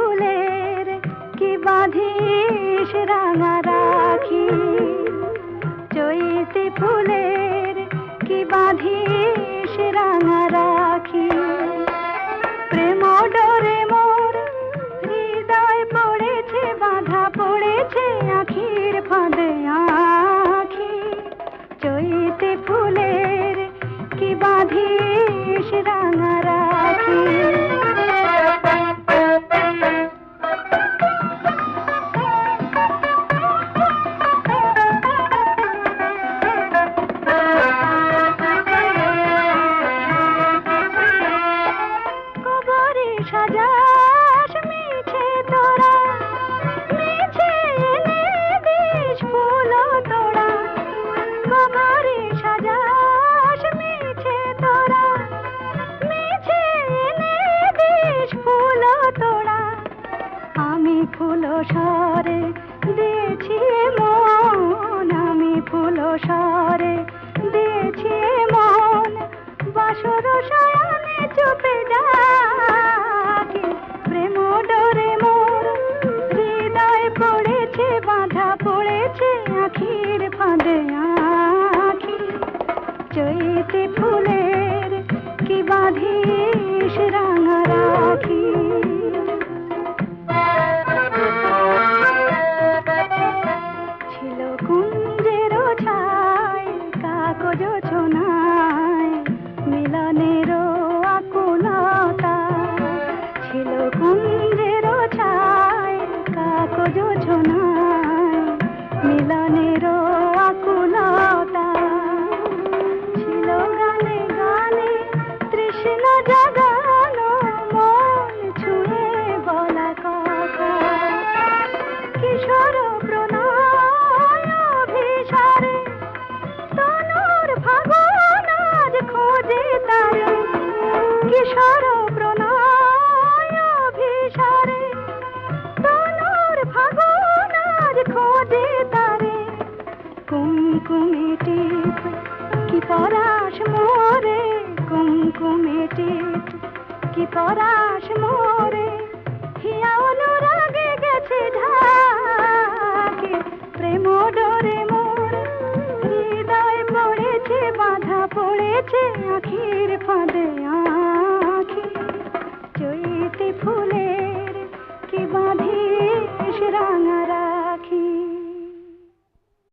ফুলের কি বাঁধি রাঙা রাখি? চৈতি ফুলের কি বাঁধি রাঙা রাখি? প্রেম ডরে মোর হৃদয় পড়েছে, বাধা পড়েছে আখির ফাঁদে আখি। চৈতি ফুলের সরে, দিয়েছি মন আমি ফুল সরে, দিয়েছি মন বাসর শয়নে চুপে ডাকে, প্রেম ডরে মোর হৃদয় পড়েছে, বাধা পড়েছে আখির ফাঁদে আখি। চৈতে ফুলের do it. কিশোর প্রণয় কি পরাশ মোরে কুমকুমে টিপ কি পরাশ মোরে হিয়া অনুরাগে গেছে ঢাকে, প্রেম ডরে মোর, হৃদয় পড়েছে, বাধা পড়েছে আখির